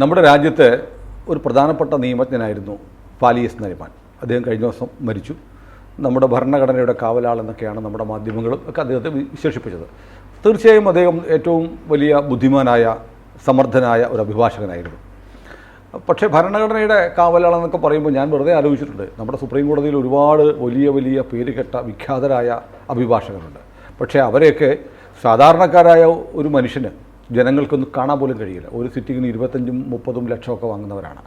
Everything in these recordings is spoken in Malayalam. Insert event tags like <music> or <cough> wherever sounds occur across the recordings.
നമ്മുടെ രാജ്യത്തെ ഒരു പ്രധാനപ്പെട്ട നിയമജ്ഞനായിരുന്നു ഫാലിയസ് നരിമാൻ. അദ്ദേഹം കഴിഞ്ഞ ദിവസം മരിച്ചു. നമ്മുടെ ഭരണഘടനയുടെ കാവലാൾ എന്നൊക്കെയാണ് നമ്മുടെ മാധ്യമങ്ങളും ഒക്കെ അദ്ദേഹത്തെ വിശേഷിപ്പിച്ചത്. തീർച്ചയായും അദ്ദേഹം ഏറ്റവും വലിയ ബുദ്ധിമാനായ സമർത്ഥനായ ഒരു അഭിഭാഷകനായിരുന്നു. പക്ഷേ ഭരണഘടനയുടെ കാവലാളെന്നൊക്കെ പറയുമ്പോൾ ഞാൻ വെറുതെ ആലോചിച്ചിട്ടുണ്ട്. നമ്മുടെ സുപ്രീം കോടതിയിൽ ഒരുപാട് വലിയ വലിയ പേരുകെട്ട വിഖ്യാതരായ അഭിഭാഷകരുണ്ട്. പക്ഷേ അവരെയൊക്കെ സാധാരണക്കാരായ ഒരു മനുഷ്യന് ജനങ്ങൾക്കൊന്നും കാണാൻ പോലും കഴിയില്ല. ഒരു സിറ്റിങ്ങിന് ഇരുപത്തഞ്ചും മുപ്പതും ലക്ഷമൊക്കെ വാങ്ങുന്നവരാണ്.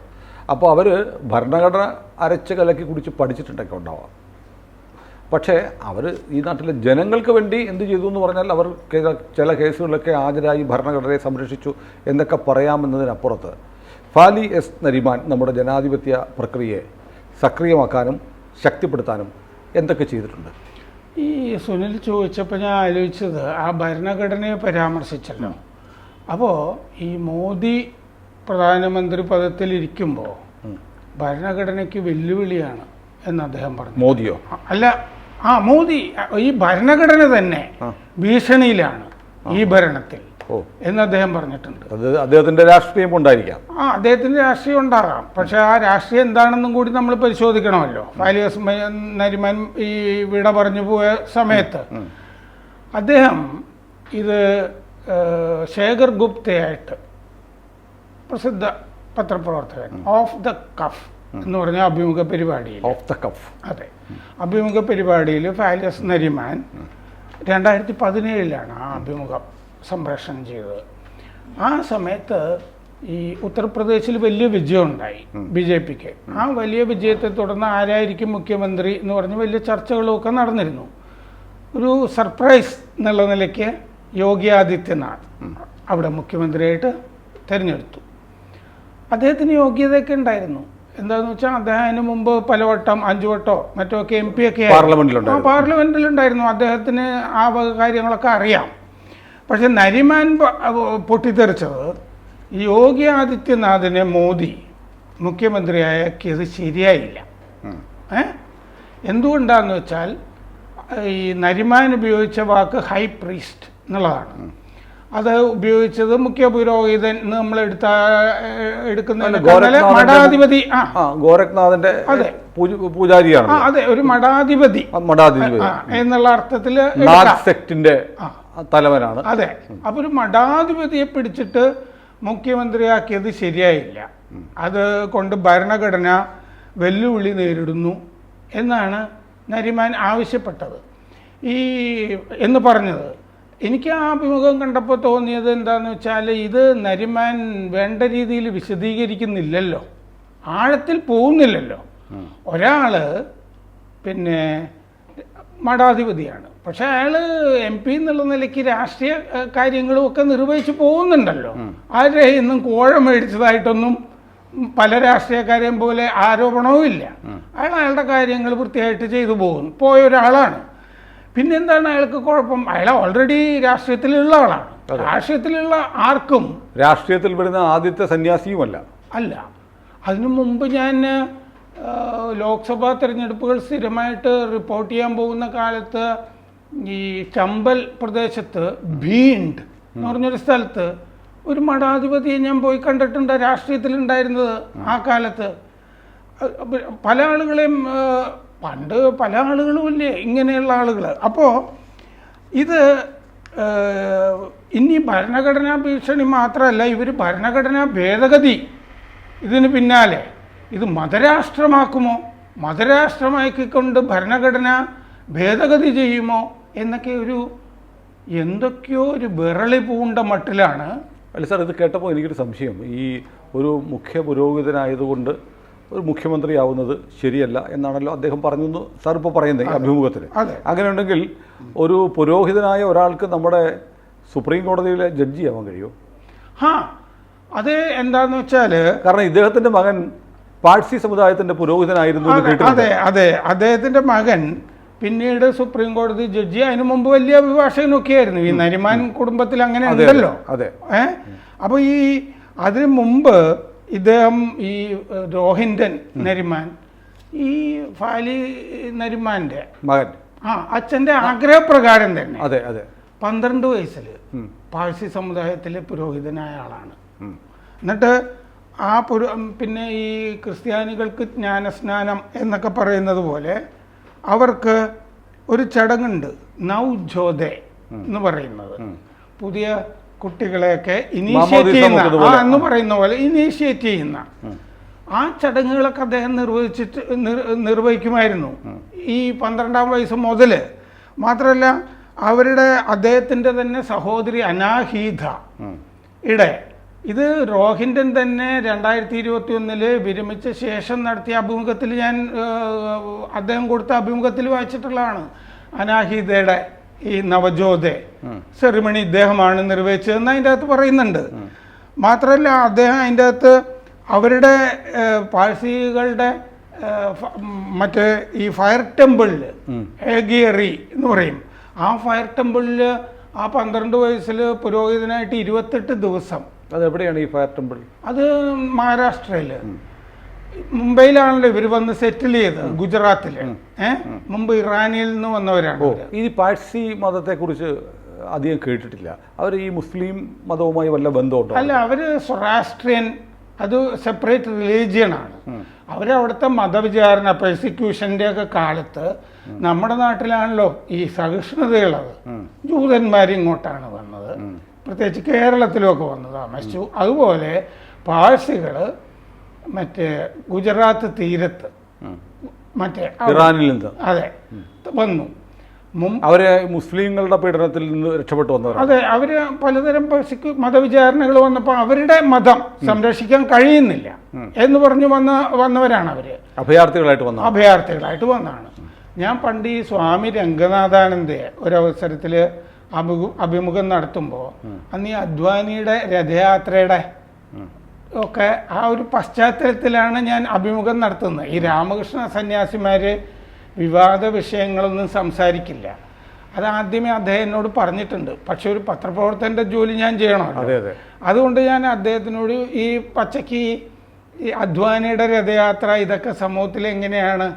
അപ്പോൾ അവർ ഭരണഘടന അരച്ച് കലക്കി കുടിച്ച് പഠിച്ചിട്ടുണ്ടൊക്കെ ഉണ്ടാവാം. പക്ഷേ അവർ ഈ നാട്ടിലെ ജനങ്ങൾക്ക് വേണ്ടി എന്ത് ചെയ്തു എന്ന് പറഞ്ഞാൽ അവർ ചില കേസുകളിലൊക്കെ ഹാജരായി ഭരണഘടനയെ സംരക്ഷിച്ചു എന്നൊക്കെ പറയാമെന്നതിനപ്പുറത്ത് ഫാലി എസ് നരിമാൻ നമ്മുടെ ജനാധിപത്യ പ്രക്രിയയെ സക്രിയമാക്കാനും ശക്തിപ്പെടുത്താനും എന്തൊക്കെ ചെയ്തിട്ടുണ്ട്? ഈ സുനിൽ ചോദിച്ചപ്പോൾ ഞാൻ ആലോചിച്ചത് ആ ഭരണഘടനയെ പരാമർശിച്ചല്ലോ. അപ്പോൾ ഈ മോദി പ്രധാനമന്ത്രി പദത്തിൽ ഇരിക്കുമ്പോൾ ഭരണഘടനയ്ക്ക് വെല്ലുവിളിയാണ് എന്ന് അദ്ദേഹം പറഞ്ഞു. മോദിയോ? അല്ല ആ മോദി ഈ ഭരണഘടന തന്നെ. ഭീഷണിയിലാണ് ഈ ഭരണത്തിൽ എന്ന് അദ്ദേഹം പറഞ്ഞിട്ടുണ്ട്. അദ്ദേഹത്തിന്റെ രാഷ്ട്രീയം ഉണ്ടായിരിക്കാം ആ അദ്ദേഹത്തിന്റെ രാഷ്ട്രീയം ഉണ്ടാകാം. പക്ഷെ ആ രാഷ്ട്രീയം എന്താണെന്നും കൂടി നമ്മൾ പരിശോധിക്കണമല്ലോ. ഫാലിയസ് നരിമാൻ ഈ വിട പറഞ്ഞു പോയ സമയത്ത് അദ്ദേഹം ഇത് ശേഖർ ഗുപ്തയായിട്ട് പ്രസിദ്ധ പത്രപ്രവർത്തകൻ. ഓഫ് ദ കഫ് എന്ന് പറഞ്ഞ അഭിമുഖ പരിപാടിയിൽ ഓഫ് ദ കഫ് അതെ. അഭിമുഖ പരിപാടിയിൽ ഫാലിയസ് നരിമാൻ രണ്ടായിരത്തി പതിനേഴിലാണ് ആ അഭിമുഖം സംപ്രേഷണം ചെയ്തത്. ആ സമയത്ത് ഈ ഉത്തർപ്രദേശിൽ വലിയ വിജയം ഉണ്ടായി ബി ജെ പിക്ക്. ആ വലിയ വിജയത്തെ തുടർന്ന് ആരായിരിക്കും മുഖ്യമന്ത്രി എന്ന് പറഞ്ഞ് വലിയ ചർച്ചകളൊക്കെ നടന്നിരുന്നു. ഒരു സർപ്രൈസ് എന്നുള്ള നിലയ്ക്ക് യോഗി ആദിത്യനാഥ് അവിടെ മുഖ്യമന്ത്രിയായിട്ട് തിരഞ്ഞെടുത്തു. അദ്ദേഹത്തിന് യോഗ്യതയൊക്കെ ഉണ്ടായിരുന്നു. എന്താന്ന് വെച്ചാൽ അദ്ദേഹം അതിന് മുമ്പ് പലവട്ടം അഞ്ചു വട്ടോ മറ്റോ ഒക്കെ എം പി ഒക്കെ. പാർലമെന്റിലുണ്ടായിരുന്നു. ആ, പാർലമെന്റിലുണ്ടായിരുന്നു. അദ്ദേഹത്തിന് ആ വക കാര്യങ്ങളൊക്കെ അറിയാം. പക്ഷെ നരിമാൻ പൊട്ടിത്തെറിച്ചത് യോഗി ആദിത്യനാഥിനെ മോദി മുഖ്യമന്ത്രിയാക്കിയത് ശരിയായില്ല. ഏ? എന്തുകൊണ്ടാന്ന് വെച്ചാൽ ഈ നരിമാൻ ഉപയോഗിച്ച വാക്ക് ഹൈ പ്രീസ്റ്റ്. എന്നുള്ളതാണ്. അത് ഉപയോഗിച്ചത് മുഖ്യ പുരോഹിതൻ നമ്മൾ എടുത്ത എടുക്കുന്ന മഠാധിപതി ഗോരഖ്നാഥന്റെ അതെ. പൂജാരിയാണ്. അതെ ഒരു മഠാധിപതി. മഠാധിപതി. എന്നുള്ള അർത്ഥത്തിൽ സെക്ടിന്റെ തലവനാണ്. അതെ. അപ്പൊ ഒരു മഠാധിപതിയെ പിടിച്ചിട്ട് മുഖ്യമന്ത്രിയാക്കിയത് ശരിയായില്ല. അത് കൊണ്ട് ഭരണഘടന വെല്ലുവിളി നേരിടുന്നു എന്നാണ് നരിമാൻ ആവശ്യപ്പെട്ടത്. ഈ എന്ന് പറഞ്ഞത് എനിക്ക് ആ അഭിമുഖം കണ്ടപ്പോൾ തോന്നിയത് എന്താണെന്ന് വെച്ചാൽ ഇത് നരിമാൻ വേണ്ട രീതിയിൽ വിശദീകരിക്കുന്നില്ലല്ലോ. ആഴത്തിൽ പോകുന്നില്ലല്ലോ. ഒരാൾ പിന്നെ മഠാധിപതിയാണ്. പക്ഷെ അയാൾ എം പി എന്നുള്ള നിലയ്ക്ക് രാഷ്ട്രീയ കാര്യങ്ങളും ഒക്കെ നിർവഹിച്ച് പോകുന്നുണ്ടല്ലോ. ആരുടെ ഇന്നും കോഴ മേടിച്ചതായിട്ടൊന്നും പല രാഷ്ട്രീയക്കാരെയും പോലെ ആരോപണവും ഇല്ല അയാൾ അയാളുടെ കാര്യങ്ങൾ വൃത്തിയായിട്ട് ചെയ്തു പോകുന്നു. പോയ ഒരാളാണ്. പിന്നെന്താണ് അയാൾക്ക് കുഴപ്പം? അയാൾ ഓൾറെഡി രാഷ്ട്രീയത്തിലുള്ള ആളാണ് രാഷ്ട്രീയത്തിലുള്ള ആർക്കും രാഷ്ട്രീയത്തിൽ വരുന്ന ആദ്യത്തെ സന്യാസിയുമല്ല. അല്ല. അതിനു മുമ്പ് ഞാൻ ലോക്സഭാ തെരഞ്ഞെടുപ്പുകൾ സ്ഥിരമായിട്ട് റിപ്പോർട്ട് ചെയ്യാൻ പോകുന്ന കാലത്ത് ഈ ചമ്പൽ പ്രദേശത്ത് ഭീണ്ട് എന്ന് പറഞ്ഞൊരു സ്ഥലത്ത് ഒരു മഠാധിപതിയെ ഞാൻ പോയി കണ്ടിട്ടുണ്ട് രാഷ്ട്രീയത്തിലുണ്ടായിരുന്നത് ആ കാലത്ത്. പല ആളുകളെയും പണ്ട് പല ആളുകളും ഇല്ലേ ഇങ്ങനെയുള്ള ആളുകൾ അപ്പോൾ ഇത് ഇനി ഭരണഘടനാ ഭീഷണി മാത്രമല്ല ഇവർ ഭരണഘടനാ ഭേദഗതി ഇതിന് പിന്നാലെ. ഇത് മതരാഷ്ട്രമാക്കുമോ? മതരാഷ്ട്രമാക്കിക്കൊണ്ട് ഭരണഘടന ഭേദഗതി ചെയ്യുമോ? എന്നൊക്കെ ഒരു എന്തൊക്കെയോ ഒരു വിറളി പൂണ്ട മട്ടിലാണ് അല്ല സാർ ഇത് കേട്ടപ്പോൾ എനിക്കൊരു സംശയം. ഈ ഒരു മുഖ്യ പുരോഹിതനായതുകൊണ്ട് ഒരു മുഖ്യമന്ത്രി മുഖ്യമന്ത്രിയാവുന്നത് ശരിയല്ല എന്നാണല്ലോ അദ്ദേഹം പറഞ്ഞു എന്ന് സാർ ഇപ്പോൾ പറയുന്നത് ഈ അഭിമുഖത്തിൽ. അങ്ങനെയുണ്ടെങ്കിൽ ഒരു പുരോഹിതനായ ഒരാൾക്ക് നമ്മുടെ സുപ്രീം കോടതിയിലെ ജഡ്ജി ആവാൻ കഴിയുമോ ഹാ അത് എന്താന്ന് വെച്ചാൽ കാരണം ഇദ്ദേഹത്തിന്റെ മകൻ പാഴ്സി സമുദായത്തിന്റെ പുരോഹിതനായിരുന്നു അതെ അതെ അദ്ദേഹത്തിന്റെ അദ്ദേഹത്തിന്റെ മകൻ പിന്നീട് സുപ്രീം കോടതി ജഡ്ജി അതിനു മുമ്പ് വലിയ അഭിഭാഷകനൊക്കെ ആയിരുന്നു ഈ നരിമാൻ കുടുംബത്തിൽ അങ്ങനെ ഉണ്ടല്ലോ. അതെ. ഏഹ് അപ്പൊ ഈ അതിനു മുമ്പ് ഇദ്ദേഹം ഈ രോഹിന്ദൻ രോഹിൻഡൻ നരിമാൻ ഈ ഫാലി നരിമാന്റെ മകൻ. ആ അച്ഛന്റെ ആഗ്രഹപ്രകാരം തന്നെ അതെ അതെ. പന്ത്രണ്ട് വയസ്സിൽ പാഴ്സി സമുദായത്തിലെ പുരോഹിതനായ ആളാണ്. എന്നിട്ട് ആ പുര പിന്നെ ഈ ക്രിസ്ത്യാനികൾക്ക് ജ്ഞാനസ്നാനം എന്നൊക്കെ പറയുന്നത് പോലെ അവർക്ക് ഒരു ചടങ്ങുണ്ട് നൗ നൗജോദെ എന്ന് പറയുന്നത്. പുതിയ കുട്ടികളെയൊക്കെ ഇനീഷ്യേറ്റ് ചെയ്യുന്ന ആ എന്ന് പറയുന്ന പോലെ ഇനീഷ്യേറ്റ് ചെയ്യുന്ന. ആ ചടങ്ങുകളൊക്കെ അദ്ദേഹം നിർവഹിച്ചിട്ട് നിർ- നിർവഹിക്കുമായിരുന്നു. ഈ പന്ത്രണ്ടാം വയസ്സ് മുതൽ മാത്രമല്ല അവരുടെ അദ്ദേഹത്തിന്റെ തന്നെ സഹോദരി അനാഹീത ഇടെ ഇത് രോഹിൻഡൻ തന്നെ രണ്ടായിരത്തി ഇരുപത്തി ഒന്നിൽ വിരമിച്ച ശേഷം നടത്തിയ അഭിമുഖത്തിൽ ഞാൻ അദ്ദേഹം കൊടുത്ത അഭിമുഖത്തിൽ വായിച്ചിട്ടുള്ളതാണ് അനാഹീതയുടെ ഈ നവജോതെ സെറിമണി ഇദ്ദേഹമാണ് നിർവഹിച്ചതെന്ന് അതിന്റെ അകത്ത് പറയുന്നുണ്ട്. മാത്രമല്ല അദ്ദേഹം അതിന്റെ അകത്ത് അവരുടെ പാഴ്സികളുടെ മറ്റ് ഈ ഫയർ ടെമ്പിളിൽ ഏഗിയറി എന്ന് പറയും. ആ ഫയർ ടെമ്പിളിൽ ആ പന്ത്രണ്ട് വയസ്സിൽ പുരോഹിതനായിട്ട് ഇരുപത്തെട്ട് ദിവസം. അത് എവിടെയാണ് ഈ ഫയർ ടെമ്പിൾ അത് മഹാരാഷ്ട്രയിൽ. മുംബൈയിലാണല്ലോ ഇവർ വന്ന് സെറ്റിൽ ചെയ്തത് ഗുജറാത്തിൽ. ഏഹ് മുമ്പ് ഇറാനിൽ നിന്ന് വന്നവരാണ് ഈ പാഴ്സി മതത്തെ കുറിച്ച് അധികം കേട്ടിട്ടില്ല. അവർ ഈ മുസ്ലിം മതവുമായി വല്ല ബന്ധമുണ്ടോ? അല്ല അവർ സൊറാസ്ട്രിയൻ അത് സെപ്പറേറ്റ് റിലീജിയനാണ് അവരവിടുത്തെ മതവിചാരണ പ്രോസിക്യൂഷന്റെ ഒക്കെ കാലത്ത് നമ്മുടെ നാട്ടിലാണല്ലോ ഈ സഹിഷ്ണുതയുള്ളത്. ജൂതന്മാർ ഇങ്ങോട്ടാണ് വന്നത്. പ്രത്യേകിച്ച് കേരളത്തിലുമൊക്കെ വന്നത് താമസിച്ചു. അതുപോലെ പാഴ്സികൾ മറ്റേ ഗുജറാത്ത് തീരത്ത് മറ്റേ ഇറാനിൽ നിന്ന്. അതെ വന്നു. അവർ മുസ്ലിങ്ങളുടെ പീഡനത്തിൽ നിന്ന് രക്ഷപ്പെട്ടു വന്നവർ അതെ അവർ പലതരം മതവിചാരണകൾ വന്നപ്പോൾ അവരുടെ മതം സംരക്ഷിക്കാൻ കഴിയുന്നില്ല എന്ന് പറഞ്ഞു വന്ന വന്നവരാണ് അവർ. അഭയാർത്ഥികളായിട്ട് വന്ന അഭയാർത്ഥികളായിട്ട് വന്നാണ് ഞാൻ പണ്ട് ഈ സ്വാമി രംഗനാഥാനന്ദയെ ഒരവസരത്തിൽ അഭിമു അഭിമുഖം നടത്തുമ്പോൾ അന്ന് ഈ അദ്വാനിയുടെ രഥയാത്രയുടെ ഒക്കെ ആ ഒരു പശ്ചാത്തലത്തിലാണ് ഞാൻ അഭിമുഖം നടത്തുന്നത്. ഈ രാമകൃഷ്ണ സന്യാസിമാർ വിവാദ വിഷയങ്ങളൊന്നും സംസാരിക്കില്ല. അത് ആദ്യമേ അദ്ദേഹം എന്നോട് പറഞ്ഞിട്ടുണ്ട്. പക്ഷെ ഒരു പത്രപ്രവർത്തകന്റെ ജോലി ഞാൻ ചെയ്യണം അതെ അതെ. അതുകൊണ്ട് ഞാൻ അദ്ദേഹത്തിനോട് ഈ പച്ചക്ക് ഈ- അധ്വാനിയുടെ രഥയാത്ര ഇതൊക്കെ സമൂഹത്തിൽ എങ്ങനെയാണ്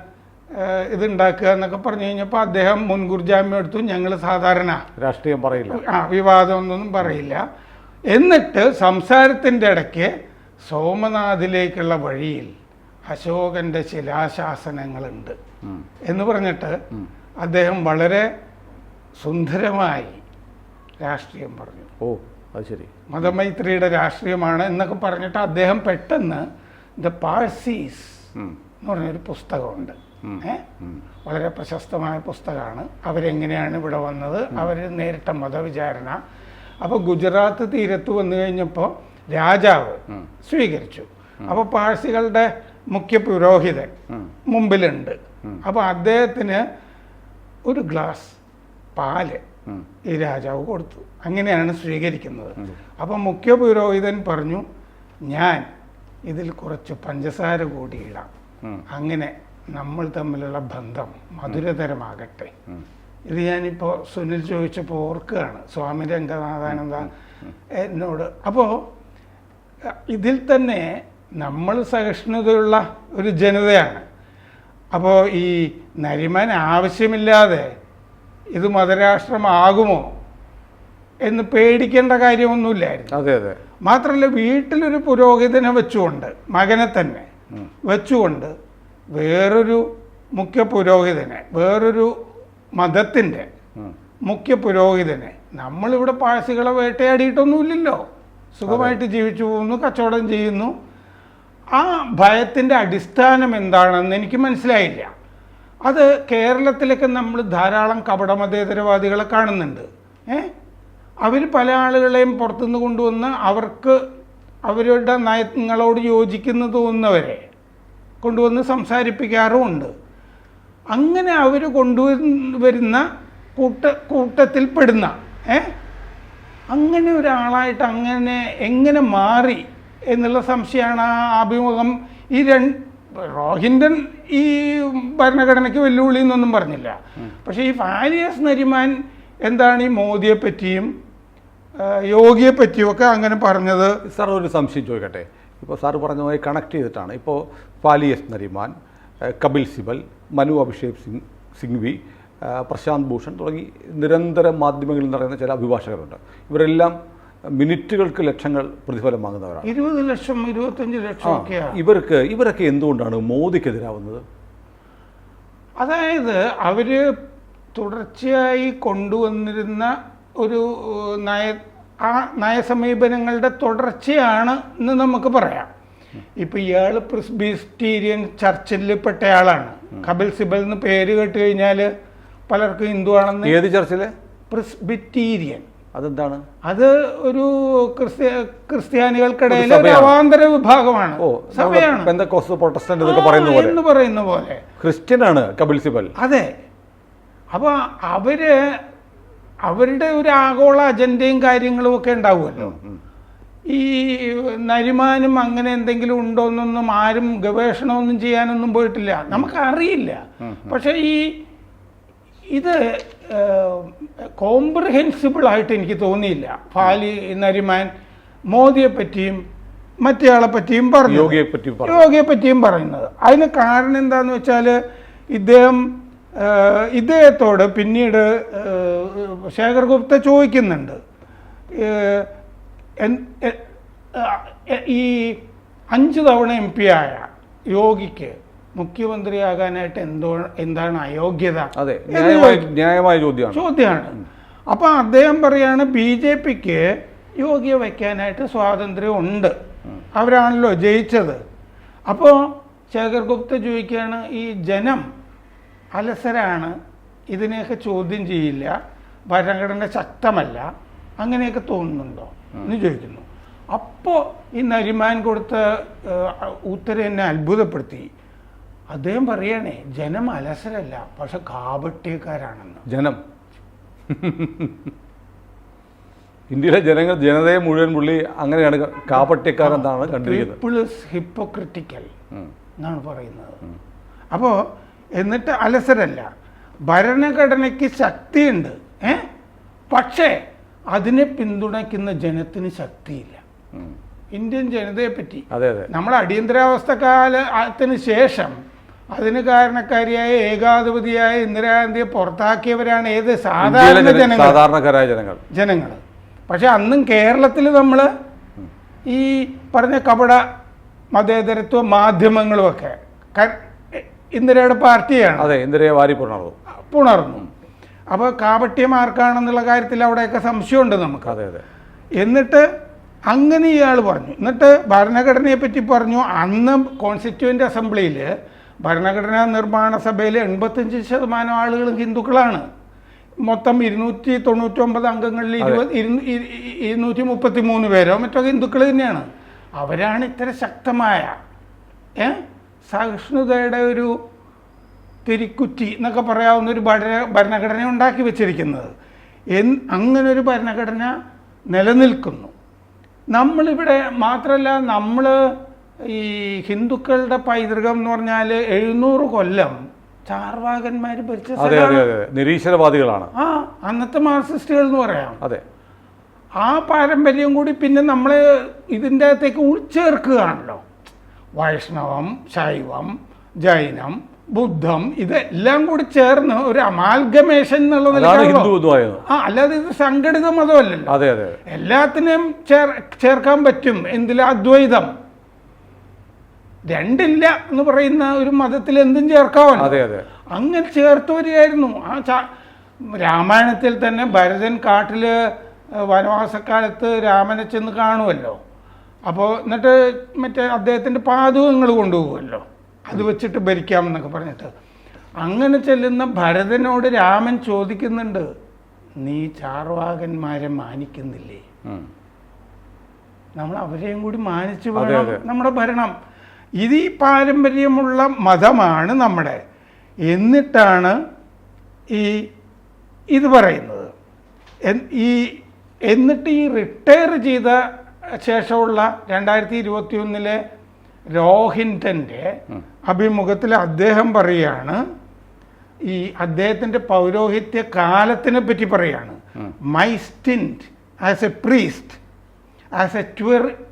ഇതുണ്ടാക്കുക ഇത് ഉണ്ടാക്കുക എന്നൊക്കെ പറഞ്ഞു കഴിഞ്ഞപ്പോൾ അദ്ദേഹം മുൻകൂർ ജാമ്യം എടുത്തു. ഞങ്ങൾ സാധാരണ രാഷ്ട്രീയം പറയില്ല. ആ വിവാദമൊന്നും പറയില്ല. എന്നിട്ട് സംസാരത്തിന്റെ ഇടയ്ക്ക് സോമനാഥിലേക്കുള്ള വഴിയിൽ അശോകന്റെ ശിലാശാസനങ്ങളുണ്ട്. എന്ന് പറഞ്ഞിട്ട് അദ്ദേഹം വളരെ സുന്ദരമായി രാഷ്ട്രീയം പറഞ്ഞു. ഓ അത് ശരി. മതമൈത്രിയുടെ രാഷ്ട്രീയമാണ് എന്നൊക്കെ പറഞ്ഞിട്ട് അദ്ദേഹം പെട്ടെന്ന് ദ പാഴ്സീസ്. എന്ന് പറഞ്ഞൊരു പുസ്തകമുണ്ട്. ഏ? വളരെ പ്രശസ്തമായ പുസ്തകമാണ്. അവരെങ്ങനെയാണ് ഇവിടെ വന്നത്? അവർ നേരിട്ട മതവിചാരണ. അപ്പോൾ ഗുജറാത്ത് തീരത്ത് വന്നു കഴിഞ്ഞപ്പോൾ രാജാവ് സ്വീകരിച്ചു. അപ്പോൾ പാഴ്സികളുടെ മുഖ്യ പുരോഹിതൻ മുമ്പിലുണ്ട്. അപ്പോൾ അദ്ദേഹത്തിന് ഒരു ഗ്ലാസ് പാൽ ഈ രാജാവ് കൊടുത്തു. അങ്ങനെയാണ് സ്വീകരിക്കുന്നത്. അപ്പോൾ മുഖ്യ പുരോഹിതൻ പറഞ്ഞു ഞാൻ ഇതിൽ കുറച്ച് പഞ്ചസാര കൂടി ഇടാം. അങ്ങനെ നമ്മൾ തമ്മിലുള്ള ബന്ധം മധുരതരമാകട്ടെ. ഇത് ഞാനിപ്പോൾ സുനിൽ ചോദിച്ചപ്പോൾ ഓർക്കുകയാണ്. സ്വാമി രംഗനാഥാനന്ദ എന്നോട്. അപ്പോൾ ഇതിൽ തന്നെ നമ്മൾ സഹിഷ്ണുതയുള്ള ഒരു ജനതയാണ്. അപ്പോൾ ഈ നരിമൻ ആവശ്യമില്ലാതെ ഇത് മതരാഷ്ട്രമാകുമോ എന്ന് പേടിക്കേണ്ട കാര്യമൊന്നുമില്ലായിരുന്നു. അതെ അതെ. മാത്രമല്ല വീട്ടിലൊരു പുരോഹിതനെ വെച്ചുകൊണ്ട് മകനെ തന്നെ വെച്ചുകൊണ്ട് വേറൊരു മുഖ്യ പുരോഹിതനെ വേറൊരു മതത്തിന്റെ മുഖ്യ പുരോഹിതനെ നമ്മളിവിടെ പാഴ്സികളെ വേട്ടയാടിയിട്ടൊന്നുമില്ലല്ലോ. സുഖമായിട്ട് ജീവിച്ചു പോകുന്നു കച്ചവടം ചെയ്യുന്നു. ആ ഭയത്തിന്റെ അടിസ്ഥാനം എന്താണെന്ന് എനിക്ക് മനസ്സിലായില്ല. അത് കേരളത്തിലൊക്കെ നമ്മൾ ധാരാളം കപടമതേതരവാദികളെ കാണുന്നുണ്ട്. ഏ? അവർ പല ആളുകളെയും പുറത്തുനിന്ന് കൊണ്ടുവന്ന് അവർക്ക് അവരുടെ നയങ്ങളോട് യോജിക്കുന്നു തോന്നുന്നവരെ കൊണ്ടുവന്ന് സംസാരിപ്പിക്കാറുമുണ്ട് അങ്ങനെ അവർ കൊണ്ടുവരുന്ന കൂട്ട കൂട്ടത്തിൽപ്പെടുന്ന ഏ? അങ്ങനെ ഒരാളായിട്ട് അങ്ങനെ എങ്ങനെ മാറി എന്നുള്ള സംശയമാണ് ആ അഭിമുഖം. ഈ രണ്ട് റോഹിൻഡൻ ഈ ഭരണഘടനയ്ക്ക് വെല്ലുവിളി എന്നൊന്നും പറഞ്ഞില്ല. പക്ഷെ ഈ ഫാരിയസ് നരിമാൻ എന്താണ് ഈ മോദിയെ പറ്റിയും യോഗിയെ പറ്റിയും ഒക്കെ അങ്ങനെ പറഞ്ഞത്? സാർ ഒരു സംശയം ചോദിക്കട്ടെ. ഇപ്പോൾ സാർ പറഞ്ഞ പോലെ കണക്ട് ചെയ്തിട്ടാണ്. ഇപ്പോൾ ഫാലിയസ് നരിമാൻ കപിൽ സിബൽ മനു അഭിഷേക് സിംഗ് സിംഗ്വി പ്രശാന്ത് ഭൂഷൺ തുടങ്ങി നിരന്തര മാധ്യമങ്ങളിൽ നിറയുന്ന ചില അഭിഭാഷകരുണ്ട്. ഇവരെല്ലാം മിനിറ്റുകൾക്ക് ലക്ഷങ്ങൾ പ്രതിഫലം വാങ്ങുന്നവരാണ്. ഇരുപത് ലക്ഷം ഇരുപത്തഞ്ച് ലക്ഷം ഇവർക്ക് ഇവരൊക്കെ എന്തുകൊണ്ടാണ് മോദിക്കെതിരാവുന്നത് അതായത് അവർ തുടർച്ചയായി കൊണ്ടുവന്നിരുന്ന ഒരു നയ ആ നയസമീപനങ്ങളുടെ തുടർച്ചയാണ് എന്ന് നമുക്ക് പറയാം. ഇപ്പം ഇയാൾ പ്രിസ്ബിസ്റ്റീരിയൻ ചർച്ചിൽ പെട്ടയാളാണ്. കപിൽ സിബൽ എന്ന് പേര് കേട്ട് കഴിഞ്ഞാൽ പലർക്കും ഹിന്ദു ആണെന്ന് ഏത് ചർച്ചിൽ പ്രിസ്ബിറ്റീരിയൻ. അതെന്താണ്? അത് ഒരു ക്രിസ്ത്യ ക്രിസ്ത്യാനികൾക്കിടയിൽ ഒരു അവാന്തര വിഭാഗമാണ്. ഓ സഭയാണ്. പ്രൊട്ടസ്റ്റന്റ് എന്നൊക്കെ പറയുന്ന പോലെ. എന്ന് പറയുന്ന പോലെ. ക്രിസ്ത്യനാണ് കപിൽ സിബൽ. അതെ. അപ്പൊ അവർ അവരുടെ ഒരു ആഗോള അജണ്ടയും കാര്യങ്ങളും ഒക്കെ ഉണ്ടാവുമല്ലോ. ഈ നരിമാനും അങ്ങനെ എന്തെങ്കിലും ഉണ്ടോന്നൊന്നും ആരും ഗവേഷണമൊന്നും ചെയ്യാനൊന്നും പോയിട്ടില്ല. നമുക്കറിയില്ല. പക്ഷെ ഈ ഇത് കോംപ്രഹെൻസിബിൾ ആയിട്ട് എനിക്ക് തോന്നിയില്ല. ഫാലി നരിമാൻ മോദിയെ പറ്റിയും മറ്റേയാളെ പറ്റിയും പറഞ്ഞു യോഗിയെ പറ്റി പറഞ്ഞു യോഗിയെ പറ്റിയും പറയുന്നത്. അതിന് കാരണം എന്താന്ന് വെച്ചാൽ ഇദ്ദേഹം ഇദ്ദേഹത്തോട് പിന്നീട് ശേഖർ ഗുപ്ത ചോദിക്കുന്നുണ്ട്. ഈ അഞ്ച് തവണ എം പി ആയ യോഗിക്ക് മുഖ്യമന്ത്രിയാകാനായിട്ട് എന്തോ എന്താണ് അയോഗ്യത അതെ ന്യായമായ ചോദ്യമാണ്. ചോദ്യമാണ്. അപ്പൊ അദ്ദേഹം പറയാണ് ബി ജെ പിക്ക് യോഗ്യ വയ്ക്കാനായിട്ട് സ്വാതന്ത്ര്യം ഉണ്ട് അവരാണല്ലോ ജയിച്ചത്. അപ്പോൾ ശേഖർ ഗുപ്ത ചോദിക്കുകയാണ് ഈ ജനം അലസരാണ് ഇതിനെയൊക്കെ ചോദ്യം ചെയ്യില്ല ഭരണഘടന ശക്തമല്ല അങ്ങനെയൊക്കെ തോന്നുന്നുണ്ടോ എന്ന് ചോദിക്കുന്നു. അപ്പോൾ ഈ നരിമാൻ കൊടുത്ത ഉത്തരം എന്നെ അത്ഭുതപ്പെടുത്തി. അദ്ദേഹം പറയണേ ജനം അലസരല്ല പക്ഷെ കാപട്യക്കാരാണെന്ന്. ജനം. ഇന്ത്യയിലെ ജനങ്ങൾ ജനതയെ മുഴുവൻ പുള്ളി അങ്ങനെയാണ് കാപ്പട്യക്കാരെന്നാണ് കണ്ടിരിക്കുന്നത്. ഹിപ്പോക്രിറ്റിക്കൽ എന്നാണ് പറയുന്നത്. അപ്പോൾ എന്നിട്ട് അലസരല്ല ഭരണഘടനയ്ക്ക് ശക്തിയുണ്ട് ഏ? പക്ഷേ അതിനെ പിന്തുണയ്ക്കുന്ന ജനത്തിന് ശക്തിയില്ല. ഇന്ത്യൻ ജനതയെ പറ്റി അതെ അതെ. നമ്മൾ അടിയന്തരാവസ്ഥ കാലത്തിന് ശേഷം അതിന് കാരണക്കാരിയായ ഏകാധിപതിയായ ഇന്ദിരാഗാന്ധിയെ പുറത്താക്കിയവരാണ് ഏത് സാധാരണ ജനങ്ങൾ? സാധാരണക്കാരായ ജനങ്ങൾ. ജനങ്ങൾ. പക്ഷെ അന്നും കേരളത്തിൽ നമ്മൾ ഈ പറഞ്ഞ കപട മതേതരത്വ മാധ്യമങ്ങളുമൊക്കെ ഇന്ദിരയുടെ പാർട്ടിയാണ്. അതെ ഇന്ദിരയെ വാരി പുണർന്നു. പുണർന്നു. അപ്പോൾ കാപട്യം ആർക്കാണെന്നുള്ള കാര്യത്തിൽ അവിടെയൊക്കെ സംശയമുണ്ട് നമുക്ക്. അതെ അതെ. എന്നിട്ട് അങ്ങനെ ഇയാൾ പറഞ്ഞു. എന്നിട്ട് ഭരണഘടനയെ പറ്റി പറഞ്ഞു. അന്ന് കോൺസ്റ്റിറ്റ്യൂവന്റ് അസംബ്ലിയിൽ ഭരണഘടനാ നിർമ്മാണ സഭയിൽ എൺപത്തഞ്ച് ശതമാനം ആളുകളും ഹിന്ദുക്കളാണ്. മൊത്തം ഇരുന്നൂറ്റി തൊണ്ണൂറ്റൊമ്പത് അംഗങ്ങളിൽ ഇരുപത് ഇരുന്നൂ- ഇരുന്നൂറ്റി മുപ്പത്തി മൂന്ന് പേരോ മറ്റോ ഹിന്ദുക്കൾ തന്നെയാണ്. അവരാണ് ഇത്ര ശക്തമായ ഏ? സഹിഷ്ണുതയുടെ ഒരു തിരിക്കുറ്റി എന്നൊക്കെ പറയാവുന്ന ഒരു ഭരണ ഭരണഘടന ഉണ്ടാക്കി വെച്ചിരിക്കുന്നത്. എൻ അങ്ങനെ ഒരു ഭരണഘടന നിലനിൽക്കുന്നു. നമ്മളിവിടെ മാത്രമല്ല നമ്മൾ ഈ ഹിന്ദുക്കളുടെ പൈതൃകം എന്ന് പറഞ്ഞാൽ എഴുന്നൂറ് കൊല്ലം ചാർവാകന്മാർ ഭരിച്ച അതെ അതെ അതെ നിരീശ്വരവാദികളാണ്. ആ അന്നത്തെ മാർക്സിസ്റ്റുകൾ എന്ന് പറയാം. അതെ. ആ പാരമ്പര്യം കൂടി പിന്നെ നമ്മൾ ഇതിന്റെ അകത്തേക്ക് ഉൾച്ചേർക്കുകയാണല്ലോ. വൈഷ്ണവം ശൈവം ജൈനം ബുദ്ധം ഇതെല്ലാം കൂടി ചേർന്ന് ഒരു അമാൽഗമേഷൻ എന്നുള്ള അതാണ് നിലയ്ക്കാണല്ലോ. ഹിന്ദുത്വമായത് ആ അല്ലാതെ ഇത് സംഘടിത മതമല്ലല്ലോ. അതെ അതെ. എല്ലാത്തിനെയും ചേർ ചേർക്കാൻ പറ്റും. എന്തിലാ? അദ്വൈതം. രണ്ടില്ല എന്ന് പറയുന്ന ഒരു മതത്തിൽ എന്തും ചേർക്കാമല്ലോ അതെ അതെ. അങ്ങനെ ചേർത്ത് വരികയായിരുന്നു ആ രാമായണത്തിൽ തന്നെ ഭരതൻ കാട്ടിൽ വനവാസക്കാലത്ത് രാമനെ ചെന്ന് കാണുമല്ലോ അപ്പോൾ എന്നിട്ട് മറ്റേ അദ്ദേഹത്തിന്റെ പാതകങ്ങൾ കൊണ്ടുപോകുമല്ലോ അത് വെച്ചിട്ട് ഭരിക്കാമെന്നൊക്കെ പറഞ്ഞിട്ട്. അങ്ങനെ ചെല്ലുന്ന ഭരതനോട് രാമൻ ചോദിക്കുന്നുണ്ട് നീ ചാർവാകന്മാരെ മാനിക്കുന്നില്ലേ? നമ്മൾ അവരെയും കൂടി മാനിച്ചു വേണം നമ്മുടെ ഭരണം. ഇത് ഈ പാരമ്പര്യമുള്ള മതമാണ് നമ്മുടെ. എന്നിട്ടാണ് ഈ ഇത് പറയുന്നത്. ഈ എന്നിട്ട് ഈ റിട്ടയർ ചെയ്ത ശേഷമുള്ള രണ്ടായിരത്തി ഇരുപത്തി ഒന്നിലെ രോഹിന്റന്റെ അഭിമുഖത്തിൽ അദ്ദേഹം പറയുകയാണ് ഈ അദ്ദേഹത്തിന്റെ പൗരോഹിത്യ കാലത്തിനെ പറ്റി പറയാണ് my stint as a priest as a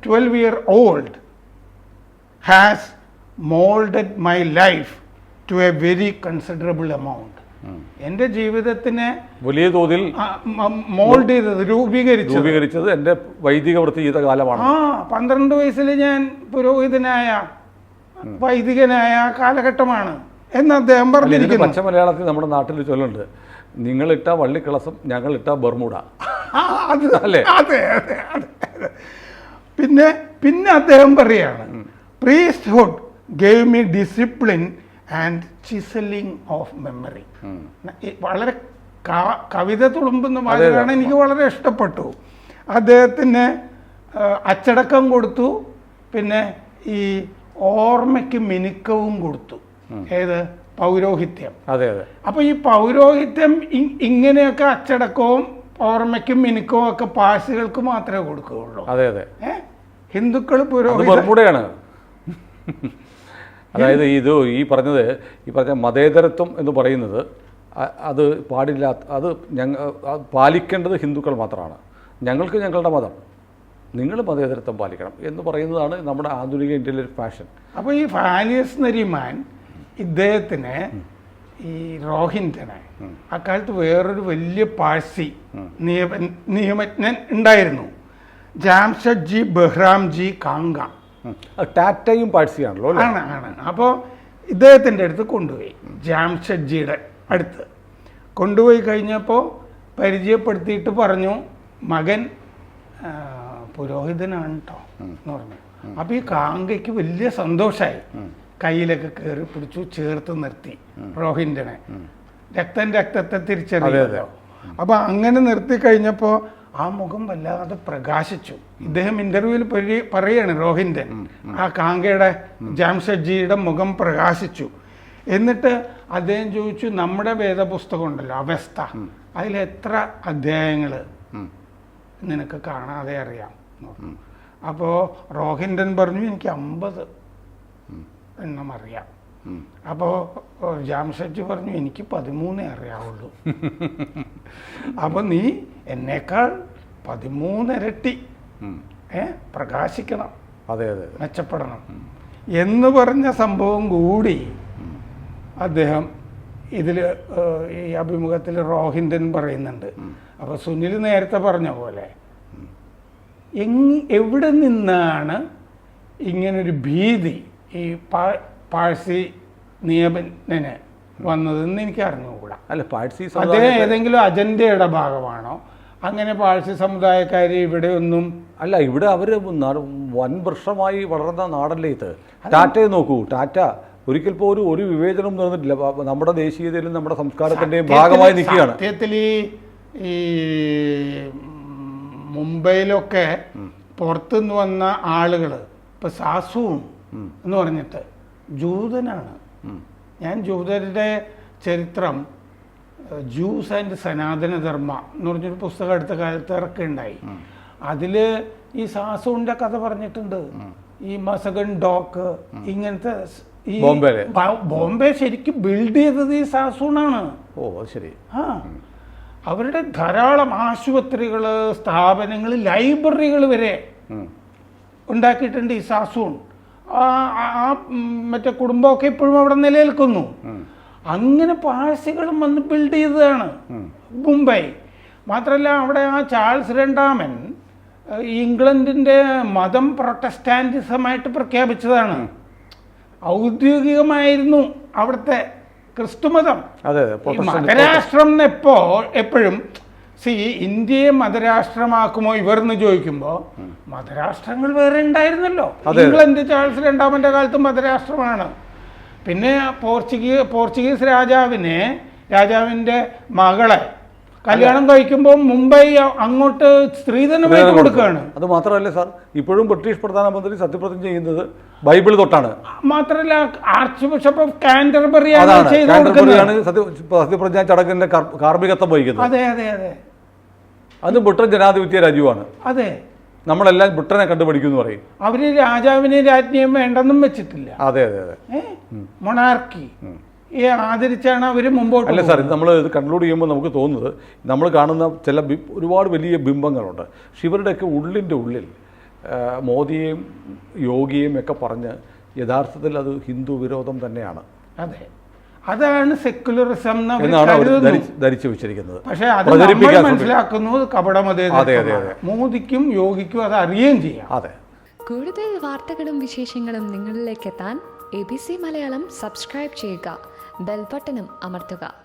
twelve year old has moulded my life to a very considerable amount എന്റെ ജീവിതത്തിനെ വലിയ തോതിൽ മോൾഡ് ചെയ്തത് രൂപീകരിച്ചു രൂപീകരിച്ചത് എന്റെ വൈദിക വൃത്തി ചെയ്ത കാലമാണ്. ആ പന്ത്രണ്ട് വയസ്സിൽ ഞാൻ പുരോഹിതനായ വൈദികനായ കാലഘട്ടമാണ് എന്ന് അദ്ദേഹം പറഞ്ഞിരിക്കുന്നു. പച്ച മലയാളത്തിൽ നമ്മുടെ നാട്ടിൽ ചൊല്ലുണ്ട് നിങ്ങളിട്ട വള്ളിക്കളസം ഞങ്ങളിട്ട ഇട്ട ബർമുട അല്ലേ? അതെ അതെ അതെ. പിന്നെ പിന്നെ അദ്ദേഹം പറയാണ് priesthood gave me discipline and chiselling of memory വളരെ കവിത തുളുമ്പുന്ന വാചകമാണ് എനിക്ക് വളരെ ഇഷ്ടപ്പെട്ടു. അദ്ദേഹത്തിന് അച്ചടക്കം കൊടുത്തു. പിന്നെ ഈ ഓർമ്മയ്ക്ക് മിനുക്കവും കൊടുത്തു. ഏത്? പൗരോഹിത്യം. അതെ അതെ. അപ്പൊ ഈ പൗരോഹിത്യം ഇങ്ങനെയൊക്കെ അച്ചടക്കവും ഓർമ്മയ്ക്കും മിനുക്കവും ഒക്കെ പാഴ്സികൾക്ക് മാത്രമേ കൊടുക്കുകയുള്ളൂ. അതെ അതെ. ഹിന്ദുക്കൾ പുരോഹിത <laughs> അതായത് ഇത് ഈ പറഞ്ഞത് ഈ പറഞ്ഞ മതേതരത്വം എന്ന് പറയുന്നത് അത് പാടില്ലാത്ത അത് ഞങ്ങൾ പാലിക്കേണ്ടത് ഹിന്ദുക്കൾ മാത്രമാണ്. ഞങ്ങൾക്ക് ഞങ്ങളുടെ മതം. നിങ്ങൾ മതേതരത്വം പാലിക്കണം എന്ന് പറയുന്നതാണ് നമ്മുടെ ആധുനിക ഇന്ത്യയിലെ ഒരു ഫാഷൻ അപ്പോൾ ഈ ഫാനിയസ് നരിമാൻ ഇദ്ദേഹത്തിന് ഈ റോഹിന്റനെ അക്കാലത്ത് വേറൊരു വലിയ പാഴ്സി നിയമ നിയമജ്ഞൻ ഉണ്ടായിരുന്നു. ജാംഷഡ്ജി ബഹ്റാംജി കാങ്ക. ടാറ്റയും പാഴ്സിയാണല്ലോ ആണ് ആണ്. അപ്പോൾ ഇദ്ദേഹത്തിന്റെ അടുത്ത് കൊണ്ടുപോയി ജാംഷഡ്ജിയുടെ അടുത്ത്. കൊണ്ടുപോയി കഴിഞ്ഞപ്പോൾ പരിചയപ്പെടുത്തിയിട്ട് പറഞ്ഞു മകൻ പുരോഹിതനാണ് കേട്ടോ എന്ന് പറഞ്ഞു. അപ്പോൾ ഈ കാങ്കയ്ക്ക് വലിയ സന്തോഷമായി കയ്യിലൊക്കെ കയറി പിടിച്ചു ചേർത്ത് നിർത്തി റോഹിൻഡനെ രക്തം രക്തത്തെ തിരിച്ചറിയാലോ അപ്പൊ അങ്ങനെ നിർത്തി കഴിഞ്ഞപ്പോൾ ആ മുഖം വല്ലാതെ പ്രകാശിച്ചു. ഇദ്ദേഹം ഇന്റർവ്യൂവിൽ പറയാണ് രോഹിന്റെ ആ കാങ്കയുടെ ജാംഷഡ്ജിയുടെ മുഖം പ്രകാശിച്ചു. എന്നിട്ട് അദ്ദേഹം ചോദിച്ചു നമ്മുടെ വേദപുസ്തകം ഉണ്ടല്ലോ അവസ്ഥ. അതിൽ എത്ര അധ്യായങ്ങൾ നിനക്ക് കാണാതെ അറിയാം. അപ്പോൾ റോഹിൻഡൻ പറഞ്ഞു എനിക്ക് അമ്പത് എണ്ണം അറിയാം. അപ്പോൾ ജാംഷഡ്ജി പറഞ്ഞു എനിക്ക് പതിമൂന്നേ അറിയാവുള്ളൂ. <laughs> അപ്പോൾ നീ എന്നേക്കാൾ പതിമൂന്നിരട്ടി. ഏ? പ്രകാശിക്കണം. അതെ അതെ മെച്ചപ്പെടണം. എന്ന് പറഞ്ഞ സംഭവം കൂടി അദ്ദേഹം ഇതിൽ ഈ അഭിമുഖത്തിൽ റോഹിന്ദൻ പറയുന്നുണ്ട്. അപ്പോൾ സുനിൽ നേരത്തെ പറഞ്ഞ പോലെ എങ് എവിടെ നിന്നാണ് ഇങ്ങനൊരു ഭീതി ഈ പാഴ്സി നിയമനെ വന്നതെന്ന് എനിക്ക് അറിഞ്ഞുകൂടാ അല്ല പാഴ്സി അദ്ദേഹം ഏതെങ്കിലും അജണ്ടയുടെ ഭാഗമാണോ? അങ്ങനെ പാഴ്സി സമുദായക്കാർ ഇവിടെ ഒന്നും അല്ല ഇവിടെ അവർ ന- വൻ വൃക്ഷമായി വളർന്ന നാടല്ലേ ഇത്? ടാറ്റയെ നോക്കൂ. ടാറ്റ ഒരിക്കൽ പോലും ഒരു വിവേചനം നടന്നിട്ടില്ല നമ്മുടെ ദേശീയതയിലും നമ്മുടെ സംസ്കാരത്തിന്റെയും ഭാഗമായി നിൽക്കുകയാണ്. സത്യത്തിൽ ഈ ഈ മുംബൈയിലൊക്കെ പുറത്തുനിന്ന് വന്ന ആളുകൾ ഇപ്പൊ സാസുവും എന്ന് പറഞ്ഞിട്ട് ജൂതനാണ്. ഞാൻ ജൂതരുടെ ചരിത്രം ജ്യൂസ് ആൻഡ് സനാതനധർമ്മ എന്ന് പറഞ്ഞൊരു പുസ്തകം അടുത്ത കാലത്ത് ഇറക്കുണ്ടായി അതിൽ ഈ സാസുവിന്റെ കഥ പറഞ്ഞിട്ടുണ്ട്. ഈ മസഗൺ ഡോക്ക് ഇങ്ങനത്തെ ഈ ബോംബെ ശരിക്കും ബിൽഡ് ചെയ്തത് ഈ സാസൂണാണ്. ഓ ശരി. ആ. അവരുടെ ധാരാളം ആശുപത്രികൾ സ്ഥാപനങ്ങൾ ലൈബ്രറികൾ വരെ ഉണ്ടാക്കിയിട്ടുണ്ട് ഈ സാസൂൺ. ആ മറ്റേ കുടുംബമൊക്കെ ഇപ്പോഴും അവിടെ നിലനിൽക്കുന്നു. അങ്ങനെ പാഴ്സികളും വന്ന് ബിൽഡ് ചെയ്തതാണ്. മുംബൈ. മാത്രമല്ല അവിടെ ആ ചാൾസ് രണ്ടാമൻ ഇംഗ്ലണ്ടിന്റെ ഇംഗ്ലണ്ടിന്റെ മതം പ്രൊട്ടസ്റ്റാന്റിസമായിട്ട് പ്രഖ്യാപിച്ചതാണ്. ഔദ്യോഗികമായിരുന്നു അവിടുത്തെ ക്രിസ്തുമതം. മതരാഷ്ട്രം എപ്പോ എപ്പോഴും സി ഇന്ത്യയെ മതരാഷ്ട്രമാക്കുമോ ഇവർ എന്ന് ചോദിക്കുമ്പോൾ മതരാഷ്ട്രങ്ങൾ വേറെ ഉണ്ടായിരുന്നല്ലോ. ഇംഗ്ലണ്ട് ചാൾസ് രണ്ടാമന്റെ കാലത്ത് മതരാഷ്ട്രമാണ്. പിന്നെ പോർച്ചുഗീ പോർച്ചുഗീസ് രാജാവിനെ രാജാവിന്റെ മകളെ കല്യാണം കഴിക്കുമ്പോൾ മുംബൈ അങ്ങോട്ട് സ്ത്രീധനമായിട്ട് കൊടുക്കുകയാണ്. അത് മാത്രമല്ല സാർ ഇപ്പോഴും ബ്രിട്ടീഷ് പ്രധാനമന്ത്രി സത്യപ്രതിജ്ഞ ചെയ്യുന്നത് ബൈബിൾ തൊട്ടാണ്. മാത്രമല്ല ആർച്ച് ബിഷപ്പ് ഓഫ് കാൻഡർബറിയാണ് സത്യപ്രതിജ്ഞ ചടങ്ങിന്റെ കാർ- കാർമ്മികത്വം വഹിക്കുന്നത്. അതെ അതെ അതെ. അത് ബ്രിട്ടൻ ജനാധിപത്യ രാജ്യമാണ് അതെ. നമ്മളെല്ലാം ബ്രിട്ടനെ കണ്ടുപിടിക്കുന്നു പറയും. അവർ രാജാവിനെ രാജ്ഞിയും വേണ്ടെന്നും വെച്ചിട്ടില്ല. അതെ അതെ അതെ. മൊണാർക്കി. ഈ ആദരിച്ചാണ് അവർ മുമ്പോട്ട് അല്ല സാർ നമ്മൾ ഇത് കൺക്ലൂഡ് ചെയ്യുമ്പോൾ നമുക്ക് തോന്നുന്നത് നമ്മൾ കാണുന്ന ചില ഒരുപാട് വലിയ ബിംബങ്ങളുണ്ട്. പക്ഷെ ഇവരുടെയൊക്കെ ഉള്ളിന്റെ ഉള്ളിൽ മോദിയെയും യോഗിയെയും ഒക്കെ പറഞ്ഞ് യഥാർത്ഥത്തിൽ അത് ഹിന്ദു വിരോധം തന്നെയാണ്. അതെ. അതാണ് സെക്യുലറിസം എന്ന് അവർ എന്നാണ് അവർ ധരിച്ചു വെച്ചിരിക്കുന്നത്. പക്ഷേ അത് നമ്മൾ മനസ്സിലാക്കുന്നത് അതെ, മോദിക്കും യോഗിക്കും അത് അറിയുകയും ചെയ്യാം. അതെ. കൂടുതൽ വാർത്തകളും വിശേഷങ്ങളും നിങ്ങളിലേക്ക് എത്താൻ A B C Malayalam subscribe ചെയ്യുക. ബെൽബട്ടനും അമർത്തുക.